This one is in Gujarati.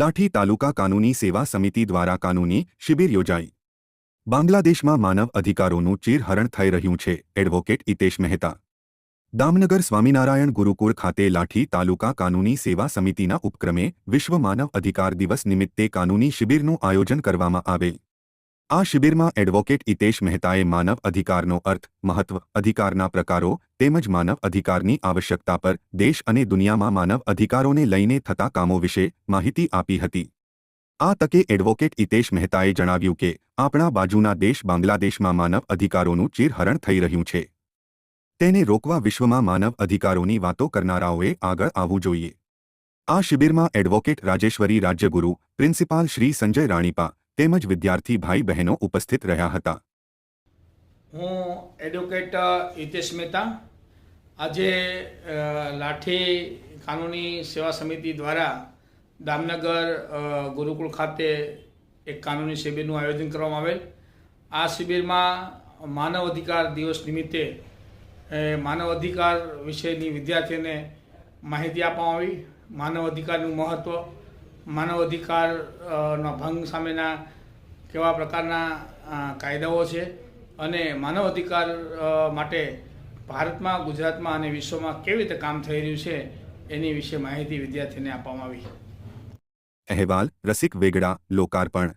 લાઠી તાલુકા કાનૂની સેવા સમિતિ દ્વારા કાનૂની શિબિર યોજાઈ. બાંગ્લાદેશમાં માનવ અધિકારોનું ચીરહરણ થઈ રહ્યું છે, એડવોકેટ ઇતેશ મહેતા. દામનગર સ્વામિનારાયણ ગુરુકુળ ખાતે લાઠી તાલુકા કાનૂની સેવા સમિતિના ઉપક્રમે વિશ્વ માનવ અધિકાર દિવસ નિમિત્તે કાનૂની શિબિરનું આયોજન કરવામાં આવેલ. આ શિબિરમાં એડવોકેટ ઇતેશ મહેતાએ માનવ અધિકારનો અર્થ, મહત્વ, અધિકારના પ્રકારો તેમજ માનવ અધિકારની આવશ્યકતા પર દેશ અને દુનિયામાં માનવ અધિકારોને લઈને થતા કામો વિશે માહિતી આપી હતી. આ તકે એડવોકેટ ઇતેશ મહેતાએ જણાવ્યું કે, આપણા બાજુના દેશ બાંગ્લાદેશમાં માનવ અધિકારોનું ચીરહરણ થઈ રહ્યું છે. તેને રોકવા વિશ્વમાં માનવ અધિકારોની વાતો કરનારાઓએ આગળ આવવું જોઈએ. આ શિબિરમાં એડવોકેટ રાજેશ્વરી રાજ્યગુરુ, પ્રિન્સિપાલ શ્રી સંજય રાણીપા તેમજ વિદ્યાર્થી ભાઈ બહેનો ઉપસ્થિત રહ્યા હતા. હું એડવોકેટ હિતેશ મહેતા. આજે લાઠી કાનૂની સેવા સમિતિ દ્વારા દામનગર ગુરુકુળ ખાતે એક કાનૂની શિબિરનું આયોજન કરવામાં આવેલ. આ શિબિરમાં માનવ અધિકાર દિવસ નિમિત્તે માનવ અધિકાર વિશેની વિદ્યાર્થીઓને માહિતી આપવામાં આવી. માનવ અધિકારનું મહત્ત્વ માનવ અધિકાર નો ભંગ સામેના કેવા પ્રકારના કાયદાઓ છે અને માનવ અધિકાર માટે ભારતમાં, ગુજરાતમાં અને વિશ્વમાં કેવી રીતે કામ થઈ રહ્યું છે એની વિશે માહિતી વિદ્યાર્થીને આપવામાં આવી. અહેવાલ રસિક વેગડા, લોકાર્પણ.